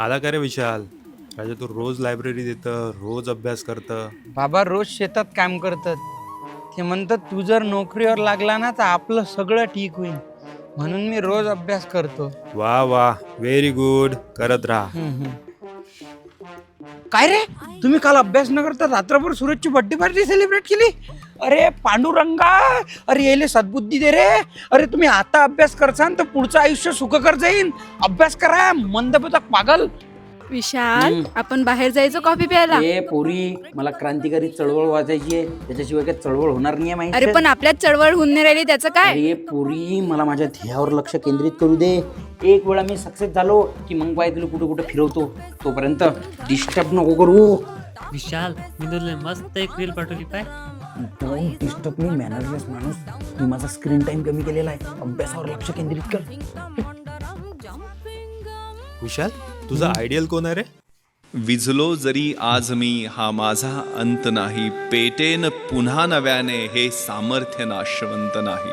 आला का रे विशाल? राजा तू रोज लायब्ररीत येतं रोज अभ्यास करतं. बाबा रोज शेतात काम करतात. ते म्हणतात तू जर नोकरीवर लागला ना तर आपलं सगळं ठीक होईल. म्हणून मी रोज अभ्यास करतो. वा वा. व्हेरी गुड करत राहा. हम्म, हम्म. काय रे? तुम्ही काल अभ्यास न करता रात्रभर सूरजची बर्थडे पार्टी सेलिब्रेट केली? अरे पांडुरंगा अरे येले सद्बुद्धी दे रे. अरे तुम्ही आता अभ्यास करसान तर पुढचं आयुष्य सुखकर जाईन. अभ्यास करा मंदबदक पागल. विशाल आपण बाहेर जायचं कॉफी प्यायला. ए पोरी मला क्रांतिकारी चळवळ वाचायची आहे. त्याच्याशिवाय काही चळवळ होणार नाही माहिती अरे पण आपल्यात चळवळ होऊन नाही राहिली त्याचं काय? अरे पोरी मला माझ्या ध्येयावर लक्ष केंद्रित करू दे. एक वेळा मी सक्सेस झालो की मग पाय तुला कुठे कुठे फिरवतो. तोपर्यंत डिस्टर्ब नको करू. विशाल मी तुला मस्त एक रील पाठवली पाय. डिस्टर्ब मी मॅनरलेस माणूस. मी माझा स्क्रीन टाइम कमी केलेला आहे. अभ्यासावर लक्ष केंद्रित कर. विशाल तुझा आयडियल कोण आहे रे? विझलो जरी आज मी हा माझा अंत नाही. पेटेन पुन्हा नव्याने हे सामर्थ्य नाशवंत नाही.